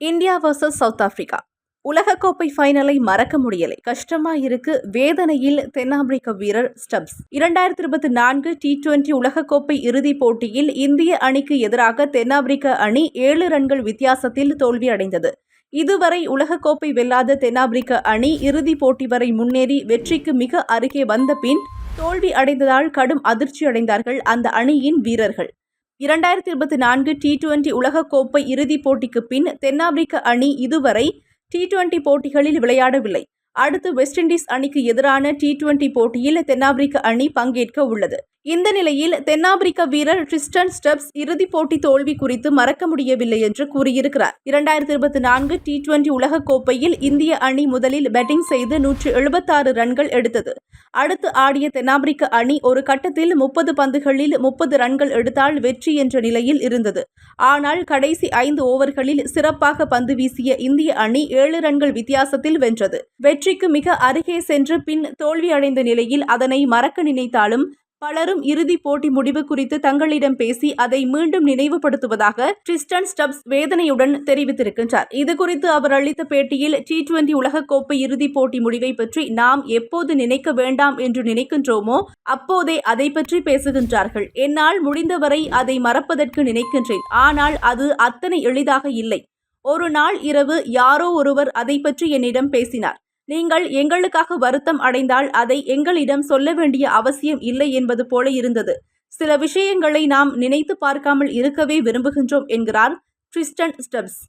India versus south Africa. உலகக்கோப்பை ஃபைனலை மறக்க முடியலை. கஷ்டமா இருக்கு. வேதனையில் தென்னாப்பிரிக்க வீரர் ஸ்டப்ஸ். இரண்டாயிரத்தி இருபத்தி நான்கு டி டுவெண்டி உலகக்கோப்பை இறுதிப் போட்டியில் இந்திய அணிக்கு எதிராக தென்னாப்பிரிக்க அணி ஏழு ரன்கள் வித்தியாசத்தில் தோல்வி அடைந்தது. இதுவரை உலகக்கோப்பை வெல்லாத தென்னாப்பிரிக்க அணி இறுதிப் போட்டி வரை முன்னேறி வெற்றிக்கு மிக அருகே வந்த பின் தோல்வி அடைந்ததால் கடும் அதிர்ச்சி அடைந்தார்கள் அந்த அணியின் வீரர்கள். இரண்டாயிரத்தி இருபத்தி நான்கு டி டுவெண்டி உலகக்கோப்பை இறுதிப் போட்டிக்கு பின் தென்னாப்பிரிக்க அணி இதுவரை டி டுவெண்டி போட்டிகளில் விளையாடவில்லை. அடுத்து வெஸ்ட் இண்டீஸ் அணிக்கு எதிரான டி டுவெண்டி போட்டியில் தென்னாப்பிரிக்க அணி பங்கேற்க உள்ளது. இந்த நிலையில் தென்னாப்பிரிக்க வீரர் ட்ரிஸ்டன் ஸ்டெப்ஸ் இறுதிப் போட்டி தோல்வி குறித்து மறக்க முடியவில்லை என்று கூறியிருக்கிறார். இரண்டாயிரத்தி இருபத்தி நான்கு டி டுவெண்டி உலகக்கோப்பையில் இந்திய அணி முதலில் பேட்டிங் செய்து நூற்று எழுபத்தாறு ரன்கள் எடுத்தது. அடுத்து ஆடிய தென்னாப்பிரிக்க அணி ஒரு கட்டத்தில் முப்பது பந்துகளில் முப்பது ரன்கள் எடுத்தால் வெற்றி என்ற நிலையில் இருந்தது. ஆனால் கடைசி ஐந்து ஓவர்களில் சிறப்பாக பந்து வீசிய இந்திய அணி ஏழு ரன்கள் வித்தியாசத்தில் வென்றது. வெற்றிக்கு மிக அருகே சென்று பின் தோல்வியடைந்த நிலையில் அதனை மறக்க நினைத்தாலும் பலரும் இறுதி போட்டி முடிவு குறித்து தங்களிடம் பேசி அதை மீண்டும் நினைவுபடுத்துவதாக ட்ரிஸ்டன் ஸ்டப்ஸ் வேதனையுடன் தெரிவித்திருக்கின்றார். இதுகுறித்து அவர் அளித்த பேட்டியில் டி டுவெண்டி உலகக்கோப்பை இறுதிப் போட்டி முடிவை பற்றி நாம் எப்போது நினைக்க வேண்டாம் என்று நினைக்கின்றோமோ அப்போதே அதை பற்றி பேசுகின்றார்கள். என்னால் முடிந்தவரை அதை மறப்பதற்கு நினைக்கின்றேன். ஆனால் அது அத்தனை எளிதாக இல்லை. ஒரு நாள் இரவு யாரோ ஒருவர் அதை பற்றி என்னிடம் பேசினார். நீங்கள் எங்களுக்காக வருத்தம் அடைந்தால் அதை எங்களிடம் சொல்ல வேண்டிய அவசியம் இல்லை என்பது போல இருந்தது. சில விஷயங்களை நாம் நினைத்து பார்க்காமல் இருக்கவே விரும்புகின்றோம் என்கிறார் ட்ரிஸ்டன் ஸ்டெப்ஸ்